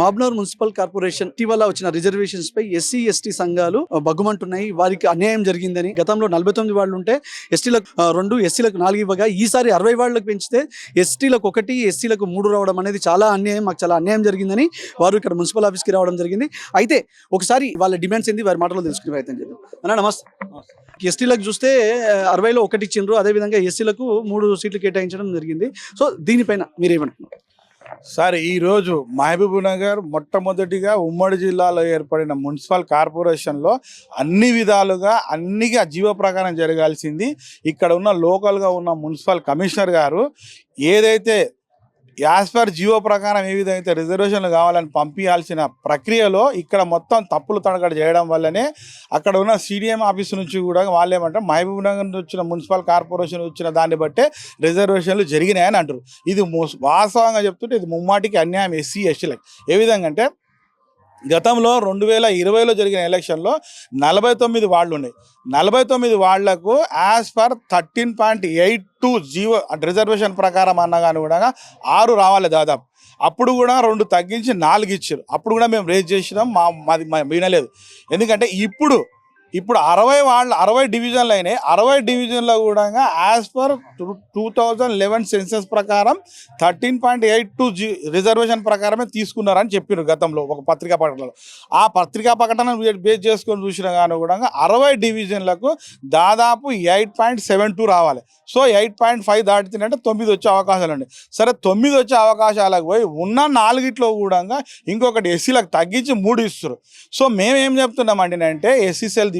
మాబ్నూర్ municipal corporation ఇటీవల వచ్చిన reservations పై SC ST సంఘాలు బగ్గుమంటున్నాయి వారికి అన్యాయం జరిగిందని. గతంలో నలభై తొమ్మిది వాళ్ళు ఉంటే ఎస్టీలకు రెండు ఎస్సీలకు నాలుగు ఇవ్వగా ఈసారి అరవై వాళ్ళకి పెంచితే ఎస్టీలకు ఒకటి ఎస్సీలకు మూడు రావడం అనేది చాలా అన్యాయం మాకు చాలా అన్యాయం జరిగిందని వారు ఇక్కడ మున్సిపల్ ఆఫీస్కి రావడం జరిగింది. అయితే ఒకసారి వాళ్ళ డిమాండ్స్ ఏంది వారి మాటలో తెలుసుకునే ప్రయత్నం చేద్దాం. అన్న నమస్తే. ఎస్టీలకు చూస్తే అరవైలో ఒకటి ఇచ్చిండ్రు. అదేవిధంగా ఎస్సీలకు మూడు సీట్లు కేటాయించడం జరిగింది. సో దీనిపైన మీరేమంటున్నారు సార్ ఈరోజు మహబూబ్నగర్ మొట్టమొదటిగా ఉమ్మడి జిల్లాలో ఏర్పడిన మున్సిపల్ కార్పొరేషన్లో అన్ని విధాలుగా అన్నిగా జీవ ప్రకారం జరగాల్సింది. ఇక్కడ ఉన్న లోకల్గా ఉన్న మున్సిపల్ కమిషనర్ గారు ఏదైతే యాజ్ పర్ జియో ప్రకారం ఏ విధంగా రిజర్వేషన్లు కావాలని పంపించాల్సిన ప్రక్రియలో ఇక్కడ మొత్తం తప్పులు తడగడ చేయడం వల్లనే అక్కడ ఉన్న సీడీఎం ఆఫీస్ నుంచి కూడా వాళ్ళు ఏమంటారు మహబూబ్ నగర్ నుంచి వచ్చిన మున్సిపల్ కార్పొరేషన్ వచ్చిన దాన్ని బట్టే రిజర్వేషన్లు జరిగినాయని అంటారు. ఇది వాస్తవంగా చెప్తుంటే ఇది ముమ్మాటికి అన్యాయం ఎస్సీ ఎస్టీలకు ఏ విధంగా అంటే గతంలో రెండు వేల ఇరవైలో జరిగిన ఎలక్షన్లో నలభై తొమ్మిది వార్డులు ఉన్నాయి నలభై తొమ్మిది వార్డులకు as per thirteen point eight two GO reservation ప్రకారం అన్న కానీ కూడా ఆరు రావాలి దాదాపు. అప్పుడు కూడా రెండు తగ్గించి నాలుగు ఇచ్చారు. అప్పుడు కూడా మేము రేజ్ చేసినాం మా మాది వినలేదు. ఎందుకంటే ఇప్పుడు ఇప్పుడు అరవై వాళ్ళ అరవై డివిజన్లు అయినాయి. అరవై డివిజన్లో కూడా as per two thousand eleven census ప్రకారం thirteen point eight two G reservation ప్రకారమే తీసుకున్నారని చెప్పారు గతంలో ఒక పత్రికా ప్రకటనలో. ఆ పత్రికా ప్రకటన బేస్ చేసుకొని చూసిన కానీ కూడా అరవై డివిజన్లకు దాదాపు ఎయిట్ పాయింట్ సెవెన్ టూ రావాలి. సో ఎయిట్ పాయింట్ ఫైవ్ దాటితేనంటే తొమ్మిది వచ్చే అవకాశాలు ఉన్నాయి. సరే తొమ్మిది వచ్చే అవకాశాలకు పోయి ఉన్న నాలుగిట్లో కూడా ఇంకొకటి ఎస్సీలకు తగ్గించి మూడు ఇస్తారు సో మేము ఏం చెప్తున్నామండి అంటే ఎస్సీసీఎల్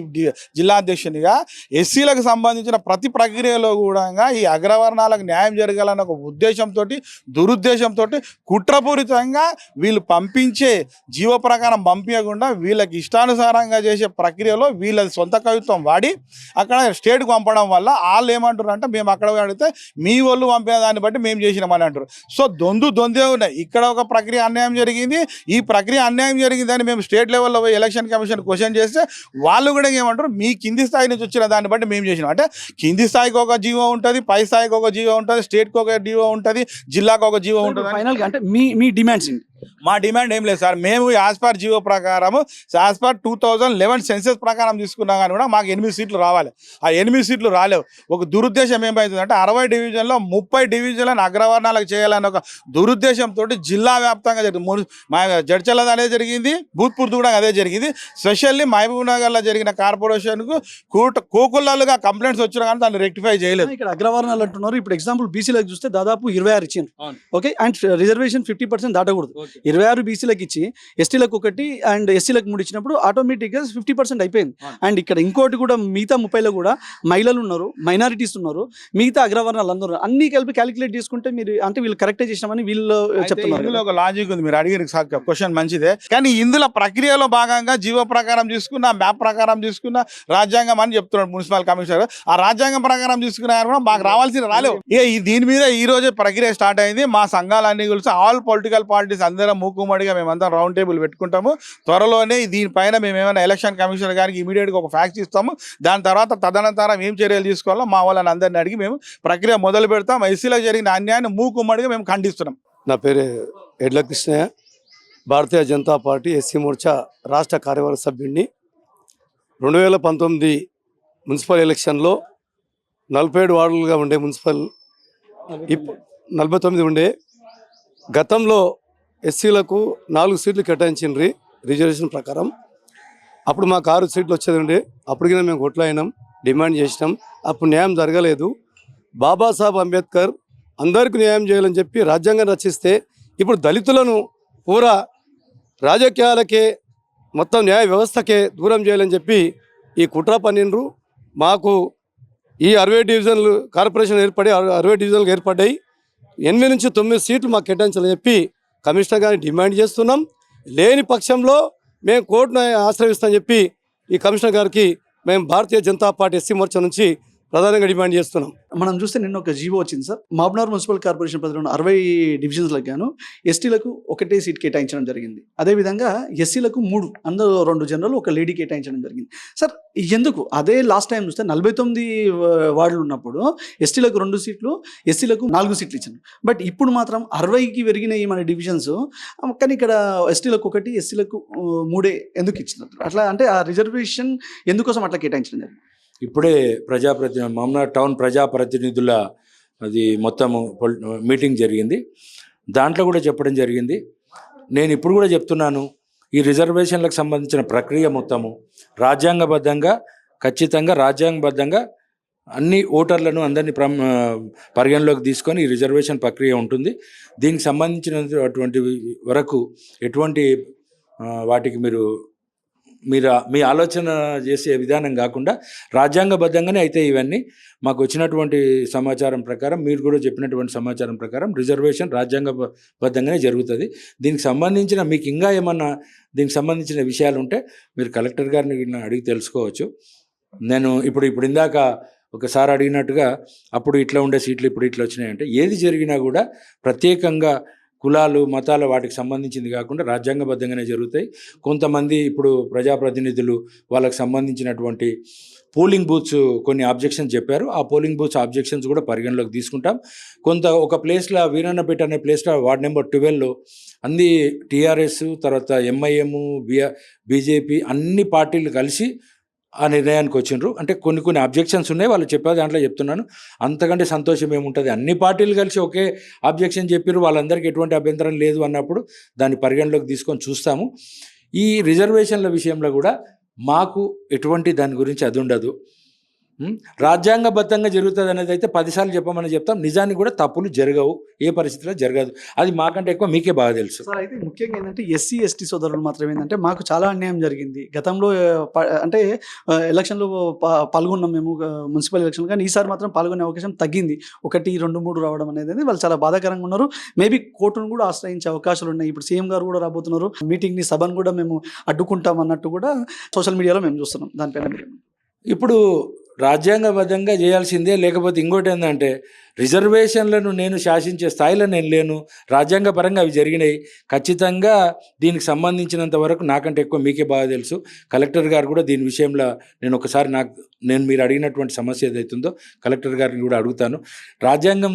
జిల్లా అధ్యక్షునిగా ఎస్సీలకు సంబంధించిన ప్రతి ప్రక్రియలో కూడా ఈ అగ్రవర్ణాలకు న్యాయం జరగాలన్న ఒక ఉద్దేశంతో దురుద్దేశంతో కుట్రపూరితంగా వీళ్ళు పంపించే జీవ ప్రకారం పంపించకుండా వీళ్ళకి ఇష్టానుసారంగా చేసే ప్రక్రియలో వీళ్ళ సొంత కవిత్వం వాడి అక్కడ స్టేట్కి పంపడం వల్ల వాళ్ళు ఏమంటారు అంటే మేము అక్కడ అడిగితే మీ వాళ్ళు పంపిన దాన్ని బట్టి మేము చేసినామని అంటారు. సో దొందు దొందే ఉన్నాయి. ఇక్కడ ఒక ప్రక్రియ అన్యాయం జరిగింది. ఈ ప్రక్రియ అన్యాయం జరిగిందని మేము స్టేట్ లెవెల్లో పోయి ఎలక్షన్ కమిషన్ క్వశ్చన్ చేస్తే వాళ్ళు కూడా ఏమంటారు? మీ కింది స్థాయి నుంచి వచ్చిన దాన్ని బట్టి మేము చేసినాం. అంటే కింది స్థాయికి ఒక జీవో ఉంటుంది పై స్థాయికి ఒక జీవో ఉంటుంది స్టేట్కి ఒక జీవో ఉంటుంది జిల్లాకు ఒక జీవో ఉంటుంది ఫైనల్ అంటే మీ మీ డిమాండ్స్ ఏంటి? మా డిమాండ్ ఏం లేదు సార్. మేము యాజ్ పర్ జియో ప్రకారము as per two thousand eleven census ప్రకారం తీసుకున్నా కానీ కూడా మాకు ఎనిమిది సీట్లు రావాలి. ఆ ఎనిమిది సీట్లు రాలేవు. ఒక దురుద్దేశం ఏమైతుందంటే అరవై డివిజన్లో ముప్పై డివిజన్లను అగ్రవర్ణాలకు చేయాలని ఒక దురుద్దేశంతో జిల్లా వ్యాప్తంగా జరిగింది. మా జడ్చల్ల అదే జరిగింది భూత్పూర్ కూడా అదే జరిగింది. స్పెషల్లీ మహబూబ్ నగర్లో జరిగిన కార్పొరేషన్కు కూట కోకుల్లాలుగా కంప్లైంట్స్ వచ్చినా కానీ దాన్ని రెక్టిఫై చేయలేదు. ఇక్కడ అగ్రవర్ణాలు అంటున్నారు. ఇప్పుడు ఎగ్జాంపుల్ బీసీలకు చూస్తే దాదాపు ఇరవై ఆరు అవును. Okay? And reservation fifty percent దాటకూడదు. ఇరవై ఆరు బీసీలకు ఇచ్చి ఎస్టీలకు ఒకటి అండ్ ఎస్సీలకు మూడు ఇచ్చినప్పుడు ఆటోమేటిక్గా ఫిఫ్టీ పర్సెంట్ అయిపోయింది. అండ్ ఇక్కడ ఇంకోటి కూడా మిగతా ముప్పైలో కూడా మహిళలు ఉన్నారు మైనారిటీస్ ఉన్నారు మిగతా అగ్రవర్ణాలు అందరూ. అన్ని కలిపి క్యాలిక్యులేట్ చేసుకుంటే మీరు అంటే వీళ్ళు కరెక్టే చేసినామని వీళ్ళు చెప్తున్నారు. ఒక లాజిక్ ఉంది మీరు అడిగిన క్వశ్చన్ మంచిదే. కానీ ఇందులో ప్రక్రియలో భాగంగా జీవో ప్రకారం తీసుకున్న మ్యాప్ ప్రకారం తీసుకున్న రాజ్యాంగం అని చెప్తున్నాడు మున్సిపల్ కమిషనర్. ఆ రాజ్యాంగం ప్రకారం కూడా మాకు రావాల్సిన రాలేవు. ఈ దీని మీద ఈ రోజే ప్రక్రియ స్టార్ట్ అయింది. మా సంఘాలన్నీ కలిసి ఆల్ పొలిటికల్ పార్టీస్ అందరం మూకుమ్మడిగా మేమందరం రౌండ్ టేబుల్ పెట్టుకుంటాము. త్వరలోనే దీనిపైన మేము ఏమైనా ఎలక్షన్ కమిషనర్ గారికి ఇమీడియట్గా ఒక ఫ్యాక్స్ ఇస్తాము. దాని తర్వాత తదనంతరం ఏం చర్యలు తీసుకోవాలో మా వాళ్ళని అందరిని అడిగి మేము ప్రక్రియ మొదలు పెడతాం. ఎస్సీలో జరిగిన అన్యాయాన్ని మూకుమ్మడిగా మేము ఖండిస్తున్నాం. నా పేరు ఎడ్ల కృష్ణయ్య. భారతీయ జనతా పార్టీ ఎస్సీ మోర్చా రాష్ట్ర కార్యవర్గ సభ్యుడిని రెండు వేల పంతొమ్మిది మున్సిపల్ ఎలక్షన్లో నలభై ఏడు వార్డులుగా ఉండే మున్సిపల్ నలభై తొమ్మిది ఉండే. గతంలో ఎస్సీలకు నాలుగు సీట్లు కేటాయించిండ్రి రిజర్వేషన్ ప్రకారం. అప్పుడు మాకు ఆరు సీట్లు వచ్చేది ఉండే మేము కొట్లాయినాం డిమాండ్ చేసినాం. అప్పుడు న్యాయం జరగలేదు. బాబాసాహెబ్ అంబేద్కర్ అందరికీ న్యాయం చేయాలని చెప్పి రాజ్యాంగం రచిస్తే ఇప్పుడు దళితులను పూరా రాజకీయాలకే మొత్తం న్యాయ వ్యవస్థకే దూరం చేయాలని చెప్పి ఈ కుట్ర పన్నిండ్రు. మాకు ఈ అరవై డివిజన్లు కార్పొరేషన్ ఏర్పడి అరవై డివిజన్లు ఏర్పడ్డాయి. ఎనిమిది నుంచి తొమ్మిది సీట్లు మాకు కేటాయించాలని చెప్పి కమిషనర్ గారిని డిమాండ్ చేస్తున్నాం. లేని పక్షంలో మేము కోర్టును ఆశ్రయిస్తామని చెప్పి ఈ కమిషనర్ గారికి మేము భారతీయ జనతా పార్టీ ఎస్సీ మోర్చా నుంచి ప్రధానంగా డిమాండ్ చేస్తున్నాం. మనం చూస్తే నిన్న ఒక జీవో వచ్చింది సార్. మాబ్నార్ మున్సిపల్ కార్పొరేషన్ పరిధిలో అరవై డివిజన్స్లకు గాను ఎస్టీలకు ఒకటే సీట్ కేటాయించడం జరిగింది. అదేవిధంగా ఎస్సీలకు మూడు అందులో రెండు జనరల్ ఒక లేడీ కేటాయించడం జరిగింది. సార్ ఎందుకు? అదే లాస్ట్ టైం చూస్తే నలభై తొమ్మిది వార్డులు ఉన్నప్పుడు ఎస్టీలకు రెండు సీట్లు ఎస్సీలకు నాలుగు సీట్లు ఇచ్చారు. బట్ ఇప్పుడు మాత్రం అరవైకి పెరిగినాయి మన డివిజన్స్. కానీ ఇక్కడ ఎస్టీలకు ఒకటి ఎస్సీలకు మూడే ఎందుకు ఇచ్చినారు? అట్లా అంటే ఆ రిజర్వేషన్ ఎందుకోసం అట్లా కేటాయించడం జరిగింది? ఇప్పుడే ప్రజాప్రతి మమనార్ టౌన్ ప్రజాప్రతినిధుల అది మొత్తము మీటింగ్ జరిగింది. దాంట్లో కూడా చెప్పడం జరిగింది. నేను ఇప్పుడు కూడా చెప్తున్నాను ఈ రిజర్వేషన్లకు సంబంధించిన ప్రక్రియ మొత్తము రాజ్యాంగబద్ధంగా ఖచ్చితంగా రాజ్యాంగబద్ధంగా అన్ని ఓటర్లను అందరినీ ప్రమ్ పరిగణలోకి తీసుకొని ఈ రిజర్వేషన్ ప్రక్రియ ఉంటుంది. దీనికి సంబంధించినటువంటి వరకు ఎటువంటి వాటికి మీరు మీరు మీ ఆలోచన చేసే విధానం కాకుండా రాజ్యాంగబద్ధంగానే అయితే ఇవన్నీ మాకు వచ్చినటువంటి సమాచారం ప్రకారం మీరు కూడా చెప్పినటువంటి సమాచారం ప్రకారం రిజర్వేషన్ రాజ్యాంగబద్ధంగానే జరుగుతుంది. దీనికి సంబంధించిన మీకు ఇంకా ఏమన్నా దీనికి సంబంధించిన విషయాలు ఉంటే మీరు కలెక్టర్ గారిని అడిగి తెలుసుకోవచ్చు. నేను ఇప్పుడు ఇప్పుడు ఇందాక ఒకసారి అడిగినట్టుగా అప్పుడు ఇట్లా ఉండే సీట్లు ఇప్పుడు ఇట్లా వచ్చినాయంటే ఏది జరిగినా కూడా ప్రత్యేకంగా కులాలు మతాలు వాటికి సంబంధించింది కాకుండా రాజ్యాంగబద్ధంగానే జరుగుతాయి. కొంతమంది ఇప్పుడు ప్రజాప్రతినిధులు వాళ్ళకి సంబంధించినటువంటి పోలింగ్ బూత్స్ కొన్ని ఆబ్జెక్షన్స్ చెప్పారు. ఆ పోలింగ్ బూత్స్ ఆబ్జెక్షన్స్ కూడా పరిగణలోకి తీసుకుంటాం. కొంత ఒక ప్లేస్లో వీరన్నపేట అనే ప్లేస్లో వార్డ్ నెంబర్ ట్వెల్వ్లో అన్ని టీఆర్ఎస్ తర్వాత ఎంఐఎం బిఆ బీజేపీ అన్ని పార్టీలు కలిసి ఆ నిర్ణయానికి వచ్చిండ్రు. అంటే కొన్ని కొన్ని అబ్జెక్షన్స్ ఉన్నాయి. వాళ్ళు చెప్పే దాంట్లో చెప్తున్నాను. అంతకంటే సంతోషం ఏముంటుంది? అన్ని పార్టీలు కలిసి ఒకే అబ్జెక్షన్ చెప్పారు వాళ్ళందరికీ ఎటువంటి అభ్యంతరం లేదు అన్నప్పుడు దాన్ని పరిగణలోకి తీసుకొని చూస్తాము. ఈ రిజర్వేషన్ల విషయంలో కూడా మాకు ఎటువంటి దాని గురించి అది ఉండదు. రాజ్యాంగబద్ధంగా జరుగుతుంది అనేది అయితే పదిసార్లు చెప్పమని చెప్తాం. నిజానికి కూడా తప్పులు జరగవు. ఏ పరిస్థితిలో జరగదు. అది మాకంటే ఎక్కువ మీకే బాగా తెలుసు. సార్ అయితే ముఖ్యంగా ఏంటంటే ఎస్సీ ఎస్టీ సోదరులు మాత్రం ఏంటంటే మాకు చాలా అన్యాయం జరిగింది. గతంలో అంటే ఎలక్షన్లో పాల్గొన్నాం మేము మున్సిపల్ ఎలక్షన్ కానీ ఈసారి మాత్రం పాల్గొనే అవకాశం తగ్గింది. ఒకటి రెండు మూడు రావడం అనేది వాళ్ళు చాలా బాధాకరంగా ఉన్నారు. మేబీ కోర్టును కూడా ఆశ్రయించే అవకాశాలు ఉన్నాయి. ఇప్పుడు సీఎం గారు కూడా రాబోతున్నారు. మీటింగ్ని సభను కూడా మేము అడ్డుకుంటాం అన్నట్టు కూడా సోషల్ మీడియాలో మేము చూస్తున్నాం. దానిపైన ఇప్పుడు రాజ్యాంగబద్ధంగా చేయాల్సిందే. లేకపోతే ఇంకోటి ఏంటంటే రిజర్వేషన్లను నేను శాసించే స్థాయిలో నేను లేను. రాజ్యాంగపరంగా అవి జరిగినాయి. ఖచ్చితంగా దీనికి సంబంధించినంత వరకు నాకంటే ఎక్కువ మీకే బాగా తెలుసు. కలెక్టర్ గారు కూడా దీని విషయంలో నేను ఒకసారి నాకు నేను మీరు అడిగినటువంటి సమస్య ఏదైతుందో కలెక్టర్ గారిని కూడా అడుగుతాను. రాజ్యాంగం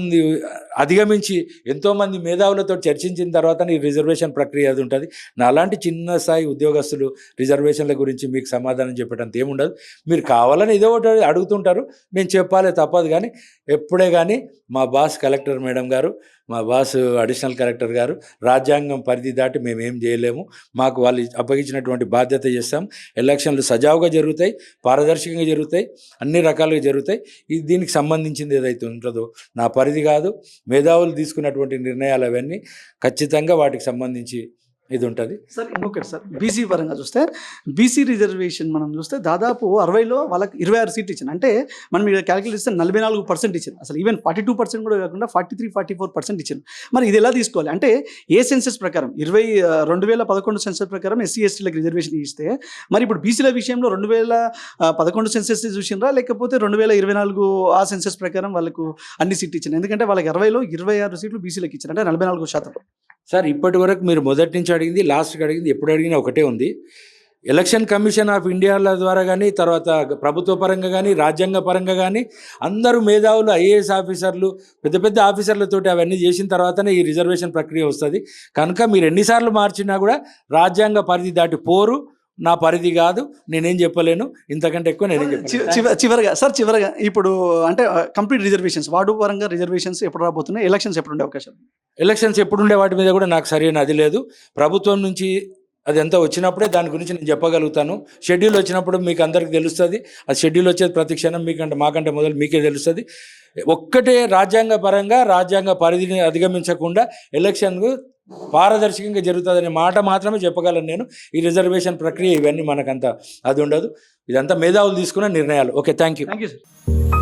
అధిగమించి ఎంతోమంది మేధావులతో చర్చించిన తర్వాత ఈ రిజర్వేషన్ ప్రక్రియ అది ఉంటుంది. నా అలాంటి చిన్న స్థాయి ఉద్యోగస్తులు రిజర్వేషన్ల గురించి మీకు సమాధానం చెప్పేటంత ఏముండదు. మీరు కావాలని ఏదో ఒకటి అడుగుతుంటారు. మేము చెప్పాలి తప్పదు కానీ ఎప్పుడే కానీ మా బాస్ కలెక్టర్ మేడం గారు మా బాస్ అడిషనల్ కలెక్టర్ గారు రాజ్యాంగం పరిధి దాటి మేము ఏం చేయలేము. మాకు వాళ్ళు అప్పగించినటువంటి బాధ్యత చేస్తాం. ఎలక్షన్లు సజావుగా జరుగుతాయి పారదర్శకంగా జరుగుతాయి అన్ని రకాలుగా జరుగుతాయి. ఇది దీనికి సంబంధించింది ఏదైతే ఉంటుందో నా పరిధి కాదు. మేధావులు తీసుకున్నటువంటి నిర్ణయాలు అవన్నీ ఖచ్చితంగా వాటికి సంబంధించి ఇది ఉంటుంది. సార్ ఇంకొకటి సార్ బీసీ పరంగా చూస్తే బీసీ రిజర్వేషన్ మనం చూస్తే దాదాపు అరవైలో వాళ్ళకి ఇరవై ఆరు సీట్లు ఇచ్చింది అంటే మనం ఇక్కడ క్యాలిక్యులేట్ చేస్తే నలభై నాలుగు పర్సెంట్ ఇచ్చింది అసలు ఈవెన్ ఫార్టీ టూ పర్సెంట్ కూడా కాకుండా forty three forty four percent ఇచ్చింది మరి ఇది ఎలా తీసుకోవాలి? అంటే ఏ సెన్సెస్ ప్రకారం? ఇరవై రెండు వేల పదకొండు సెన్సెస్ ప్రకారం ఎస్సీ ఎస్టీలకు రిజర్వేషన్ ఇస్తే మరి ఇప్పుడు బీసీల విషయంలో రెండు వేల పదకొండు సెన్సెస్ చూసినరా లేకపోతే రెండు వేల ఇరవై నాలుగు ఆ సెన్సెస్ ప్రకారం వాళ్ళకు అన్ని సీట్లు ఇచ్చింది ఎందుకంటే వాళ్ళకి అరవైలో ఇరవై ఆరు సీట్లు బీసీలకు ఇచ్చారు. అంటే నలభై నాలుగు శాతం. సార్ ఇప్పటి వరకు మీరు మొదటి నుంచి అడిగింది లాస్ట్కి అడిగింది ఎప్పుడు అడిగినా ఒకటే ఉంది. ఎలక్షన్ కమిషన్ ఆఫ్ ఇండియాల ద్వారా కానీ తర్వాత ప్రభుత్వ పరంగా కానీ రాజ్యాంగ పరంగా కానీ అందరూ మేధావులు ఐఏఎస్ ఆఫీసర్లు పెద్ద పెద్ద ఆఫీసర్లతోటి అవన్నీ చేసిన తర్వాతనే ఈ రిజర్వేషన్ ప్రక్రియ వస్తుంది. కనుక మీరు ఎన్నిసార్లు మార్చినా కూడా రాజ్యాంగ పరిధి దాటి పోరు. నా పరిధి కాదు నేనేం చెప్పలేను ఇంతకంటే ఎక్కువ నేనేం చి- చెప్పలేను. చివ- చివరగా సార్ చివరగా ఇప్పుడు అంటే కంప్లీట్ రిజర్వేషన్స్ వార్డు పరంగా రిజర్వేషన్స్ ఎప్పుడు రాబోతున్నాయి? ఎలక్షన్స్ ఎప్పుడు ఉండే అవకాశం ఎలక్షన్స్ ఎప్పుడు ఉండే వాటి మీద కూడా నాకు సరైన అది లేదు. ప్రభుత్వం నుంచి అది ఎంత వచ్చినప్పుడే దాని గురించి నేను చెప్పగలుగుతాను. షెడ్యూల్ వచ్చినప్పుడు మీకు అందరికి తెలుస్తుంది. ఆ షెడ్యూల్ వచ్చేది ప్రతి క్షణం మీకంటే మాకంటే మొదలు మీకే తెలుస్తుంది. ఒక్కటే రాజ్యాంగ పరంగా రాజ్యాంగ పరిధిని అధిగమించకుండా ఎలక్షన్ పారదర్శకంగా జరుగుతుందనే మాట మాత్రమే చెప్పగలను నేను. ఈ రిజర్వేషన్ ప్రక్రియ ఇవన్నీ మనకంత అది ఉండదు. ఇదంతా మేధావులు తీసుకున్న నిర్ణయాలు. Okay thank you thank you sir.